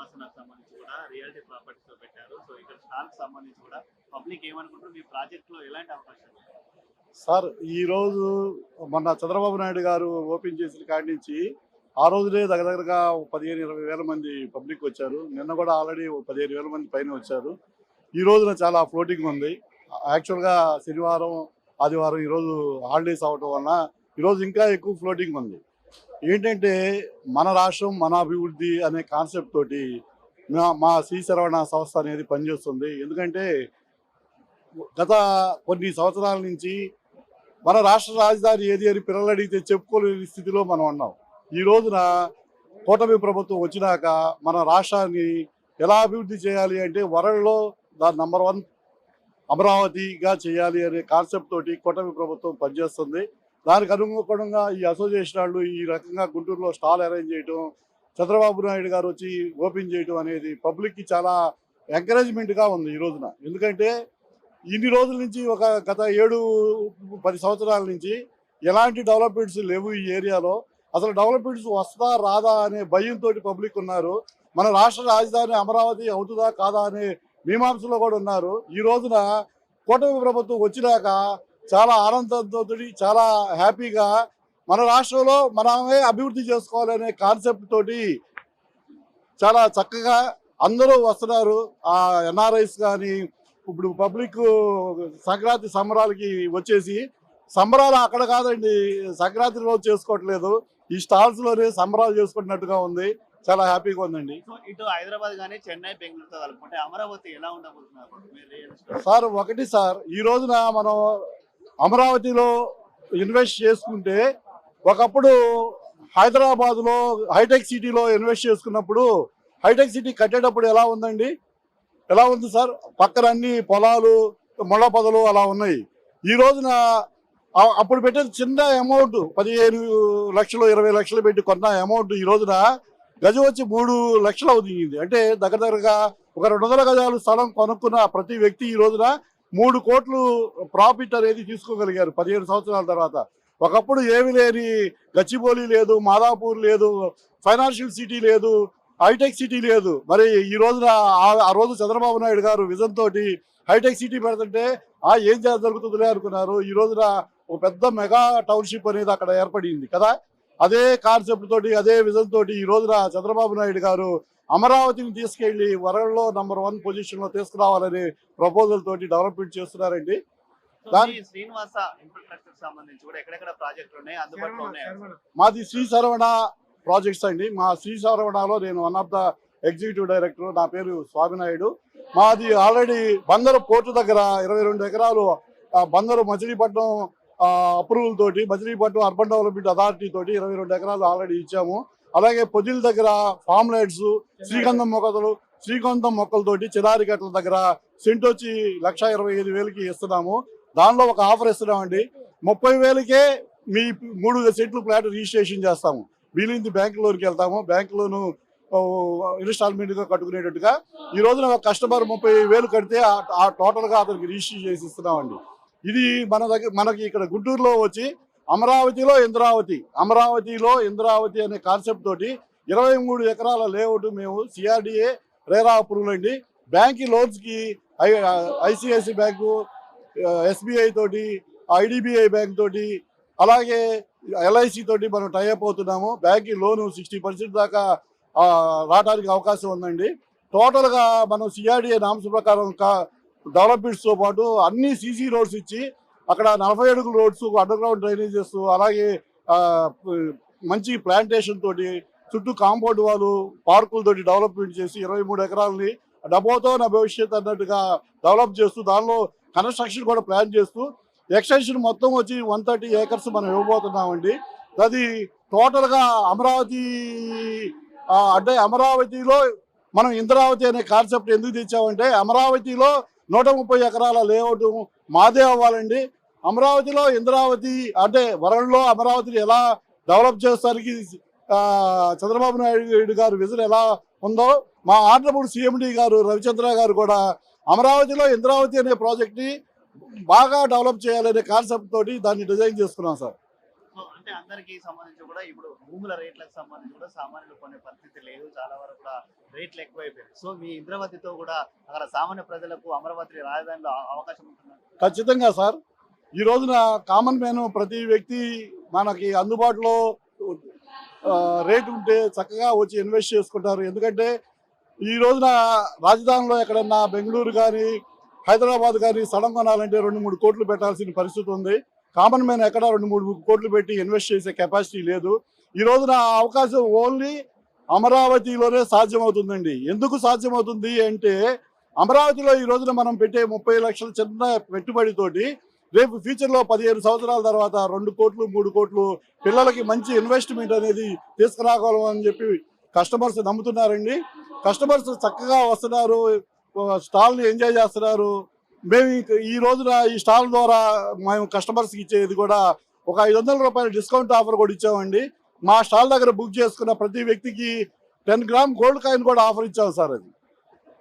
శ్రీనివాసనకు సంబంధించి కూడా రియాలిటీ ప్రాపర్టీస్లో పెట్టారు. సో ఇక్కడ స్టార్ సంబంధించి కూడా పబ్లిక్ ఏమనుకుంటారు? మీ ప్రాజెక్ట్లో ఎలాంటి అవకాశాలు? సార్ ఈరోజు మొన్న చంద్రబాబు నాయుడు గారు ఓపెన్ చేసిన కాడి నుంచి ఆ రోజునే దగ్గర దగ్గరగా పదిహేను ఇరవై వేల మంది పబ్లిక్ వచ్చారు. నిన్న కూడా ఆల్రెడీ పదిహేను వేల మంది పైన వచ్చారు. ఈ రోజున చాలా ఫ్లోటింగ్ ఉంది. యాక్చువల్గా శనివారం ఆదివారం ఈరోజు హాలిడేస్ అవటం వలన ఈరోజు ఇంకా ఎక్కువ ఫ్లోటింగ్ ఉంది. ఏంటంటే మన రాష్ట్రం మన అభివృద్ధి అనే కాన్సెప్ట్ తోటి మా- శ్రీ శరవణ సంస్థ అనేది పనిచేస్తుంది. ఎందుకంటే గత కొన్ని సంవత్సరాల నుంచి మన రాష్ట్ర రాజధాని ఏది అని పిల్లలు అడిగితే చెప్పుకోలేని స్థితిలో మనం ఉన్నాం. ఈ రోజున కూటమి ప్రభుత్వం వచ్చినాక మన రాష్ట్రాన్ని ఎలా అభివృద్ధి చేయాలి అంటే వరల్డ్లో దాని నంబర్ వన్ అమరావతిగా చేయాలి అనే కాన్సెప్ట్ తోటి కూటమి ప్రభుత్వం పనిచేస్తుంది. దానికి అనుగుణంగా ఈ అసోసియేషన్ వాళ్ళు ఈ రకంగా గుంటూరులో స్టాల్ అరేంజ్ చేయటం చంద్రబాబు నాయుడు గారు వచ్చి ఓపెన్ చేయటం అనేది పబ్లిక్కి చాలా ఎంకరేజ్మెంట్గా ఉంది ఈ రోజున. ఎందుకంటే ఇన్ని రోజుల నుంచి ఒక గత ఏడు పది సంవత్సరాల నుంచి ఎలాంటి డెవలప్మెంట్స్ లేవు ఈ ఏరియాలో. అసలు డెవలప్మెంట్స్ వస్తా రాదా అనే భయంతో పబ్లిక్ ఉన్నారు. మన రాష్ట్ర రాజధాని అమరావతి అవుతుందా కాదా అనే మీమాంసలో కూడా ఉన్నారు. ఈ రోజున కూటమి ప్రభుత్వం వచ్చినాక చాలా ఆనందంతో చాలా హ్యాపీగా మన రాష్ట్రంలో మనమే అభివృద్ధి చేసుకోవాలనే కాన్సెప్ట్ తోటి చాలా చక్కగా అందరూ వస్తున్నారు. ఆ ఎన్ఆర్ఐస్ కానీ ఇప్పుడు పబ్లిక్ సంక్రాంతి సంబరాలకి వచ్చేసి సంబరాలు అక్కడ కాదండి సంక్రాంతి రోజు చేసుకోవట్లేదు. ఈ స్టాల్స్లోనే సంబరాలు చేసుకుంటున్నట్టుగా ఉంది. చాలా హ్యాపీగా ఉందండి. ఇటు హైదరాబాద్ కానీ చెన్నై బెంగళూరుతో కలుపుకుంటే అమరావతి ఎలా ఉండబోతున్నారు సార్ ఒకటి సార్ ఈ రోజున మనం అమరావతిలో ఇన్వెస్ట్ చేసుకుంటే ఒకప్పుడు హైదరాబాద్లో హైటెక్ సిటీలో ఇన్వెస్ట్ చేసుకున్నప్పుడు హైటెక్ సిటీ కట్టేటప్పుడు ఎలా ఉందండి? ఎలా ఉంది సార్? పక్కన అన్ని పొలాలు ముళ్ళ పొదలు అలా ఉన్నాయి. ఈ రోజున అప్పుడు పెట్టేది చిన్న అమౌంట్ పదిహేను లక్షలు ఇరవై లక్షలు పెట్టి కొన్న అమౌంట్ ఈ రోజున గజం వచ్చి మూడు లక్షలు అవుతుంది. అంటే దగ్గర దగ్గరగా ఒక రెండు వందల గజాలు స్థలం కొనుక్కున్న ప్రతి వ్యక్తి ఈ రోజున మూడు కోట్లు ప్రాఫిట్ అనేది తీసుకోగలిగారు పదిహేడు సంవత్సరాల తర్వాత. ఒకప్పుడు ఏమీ లేని గచ్చిబౌలి లేదు మాదాపూర్ లేదు ఫైనాన్షియల్ సిటీ లేదు హైటెక్ సిటీ లేదు. మరి ఈ రోజున ఆ- రోజు చంద్రబాబు నాయుడు గారు విజన్ తోటి హైటెక్ సిటీ పెడుతుంటే ఆ ఏం జరుగుతుందిలే అనుకున్నారు. ఈ రోజున ఒక పెద్ద మెగా టౌన్షిప్ అనేది అక్కడ ఏర్పడింది కదా. అదే కాన్సెప్ట్ తోటి అదే విజన్ తోటి ఈ రోజున చంద్రబాబు నాయుడు గారు అమరావతిని తీసుకెళ్ళి వరల్డ్లో నంబర్ వన్ పొజిషన్లో తీసుకురావాలనే ప్రపోజల్ తోటి డెవలప్మెంట్ చేస్తున్నారండి. శ్రీనివాస ఇన్ఫ్రాస్ట్రక్చర్ సంబంధించి కూడా ఎక్కడెక్కడ ప్రాజెక్టులు ఉన్నాయి? అందుబాటులో ఉన్నాయి? మాది శ్రీ శరవణ ప్రాజెక్ట్స్ అండి. మా శ్రీ శరవణలో నేను one of the executive director నా పేరు స్వామినాయుడు మాది ఆల్రెడీ బందరు పోర్టు దగ్గర ఇరవై రెండు ఎకరాలు బందరు మచిలీపట్నం అప్రూవల్ తోటి మచిలీపట్నం అర్బన్ డెవలప్మెంట్ అథారిటీ తోటి ఇరవై రెండు ఎకరాలు ఆల్రెడీ ఇచ్చాము. అలాగే పొదిల దగ్గర ఫామ్ లైట్స్ శ్రీగంధం మొక్కలు శ్రీగంధం మొక్కలతోటి చిరారికట్ల దగ్గర సెంట్ వచ్చి లక్ష ఇరవై ఐదు వేలకి ఇస్తున్నాము. దానిలో ఒక ఆఫర్ ఇస్తున్నామండి. ముప్పై వేలకే మీ మూడు సెంట్లు ఫ్లాట్ రిజిస్ట్రేషన్ చేస్తాము. వీలింది బ్యాంక్ లోన్కి వెళ్తాము బ్యాంక్ లోను కట్టుకునేటట్టుగా. ఈ రోజున ఒక కస్టమర్ ముప్పై వేలు కడితే ఆ- టోటల్గా అతనికి రిజిస్టర్ చేసి ఇస్తున్నామండి. ఇది మన దగ్గర మనకి ఇక్కడ గుంటూరులో వచ్చి అమరావతిలో ఇంద్రావతి అమరావతిలో ఇంద్రావతి అనే కాన్సెప్ట్ తోటి ఇరవై మూడు ఎకరాల లేఅవుట్ మేము సిఆర్డిఏ రేరా అప్రూవల్ అండి. బ్యాంక్ లోన్స్కి ఐ ఐసిఐసి బ్యాంకు ఎస్బీఐ తోటి ఐడిబిఐ బ్యాంక్ తోటి అలాగే ఎల్ఐసి తోటి మనం టైఅప్ అవుతున్నాము. బ్యాంక్ లోను సిక్స్టీ పర్సెంట్ దాకా రావడానికి అవకాశం ఉందండి. టోటల్గా మనం సిఆర్డిఏ నామ్స్ ప్రకారం కా డెవలప్మెంట్స్తో పాటు అన్ని సీసీ రోడ్స్ ఇచ్చి అక్కడ నలభై అడుగుల రోడ్స్ అండర్ గ్రౌండ్ డ్రైనేజెస్ అలాగే మంచి ప్లాంటేషన్ తోటి చుట్టూ కాంపౌండ్ వాళ్ళు పార్కులతోటి డెవలప్మెంట్ చేసి ఇరవై మూడు ఎకరాలని డబ్బోతో నా భవిష్యత్ అన్నట్టుగా డెవలప్ చేస్తూ దానిలో కన్స్ట్రక్షన్ కూడా ప్లాన్ చేస్తూ ఎక్స్టెన్షన్ మొత్తం వచ్చి వన్ థర్టీ ఏకర్స్ మనం ఇవ్వబోతున్నామండి. అది టోటల్గా అమరావతి అంటే అమరావతిలో మనం ఇంద్రావతి అనే కాన్సెప్ట్ ఎందుకు తెచ్చామంటే అమరావతిలో నూట ముప్పై ఎకరాల లేఅవుట్ మాదే అవ్వాలండి. అమరావతిలో ఇంద్రావతి అంటే వరల్డ్లో అమరావతిని ఎలా డెవలప్ చేస్తానికి చంద్రబాబు నాయుడు గారు విజన్ ఎలా ఉందో మా ఆంధ్రపూడి సీఎండి గారు రవిచంద్ర గారు కూడా అమరావతిలో ఇంద్రావతి అనే ప్రాజెక్ట్ని బాగా డెవలప్ చేయాలనే కాన్సెప్ట్ తోటి దాన్ని డిజైన్ చేసుకున్నాం సార్. అంటే అందరికీ సంబంధించి కూడా ఇప్పుడు భూముల రేట్లకు సంబంధించి కూడా సామాన్యులు కొనే పరిస్థితి లేదు చాలా వరకు కూడా రేట్లు ఎక్కువైపోయాయి. సో మీ ఇంద్రవతితో కూడా అక్కడ సామాన్య ప్రజలకు అమరావతి రాజధానిలో అవ- అవకాశం ఉంటుంది? ఖచ్చితంగా సార్. ఈ రోజున కామన్ మ్యాన్ ప్రతి వ్యక్తి మనకి అందుబాటులో రేట్ ఉంటే చక్కగా వచ్చి ఇన్వెస్ట్ చేసుకుంటారు. ఎందుకంటే ఈ రోజున రాజధానిలో ఎక్కడన్నా బెంగళూరు కానీ హైదరాబాద్ కానీ స్థలం కొనాలంటే రెండు మూడు కోట్లు పెట్టాల్సిన పరిస్థితి ఉంది. కామన్ మ్యాన్ ఎక్కడ రెండు మూడు కోట్లు పెట్టి ఇన్వెస్ట్ చేసే కెపాసిటీ లేదు. ఈ రోజున ఆ అవకాశం ఓన్లీ అమరావతిలోనే సాధ్యమవుతుందండి. ఎందుకు సాధ్యమవుతుంది అంటే అమరావతిలో ఈ రోజున మనం పెట్టే ముప్పై లక్షల చిన్న పెట్టుబడితోటి రేపు ఫ్యూచర్లో పదిహేను సంవత్సరాల తర్వాత రెండు కోట్లు మూడు కోట్లు పిల్లలకి మంచి ఇన్వెస్ట్మెంట్ అనేది తీసుకురాగలం అని చెప్పి కస్టమర్స్ నమ్ముతున్నారండి. కస్టమర్స్ చక్కగా వస్తున్నారు స్టాల్ని ఎంజాయ్ చేస్తున్నారు. మేము ఈ రోజున ఈ స్టాల్ ద్వారా మేము కస్టమర్స్కి ఇచ్చేది కూడా ఒక ఐదు వందల రూపాయల డిస్కౌంట్ ఆఫర్ కూడా ఇచ్చామండి. మా స్టాల్ దగ్గర బుక్ చేసుకున్న ప్రతి వ్యక్తికి టెన్ గ్రామ్ గోల్డ్ కాయిన్ కూడా ఆఫర్ ఇచ్చాం సార్ అది.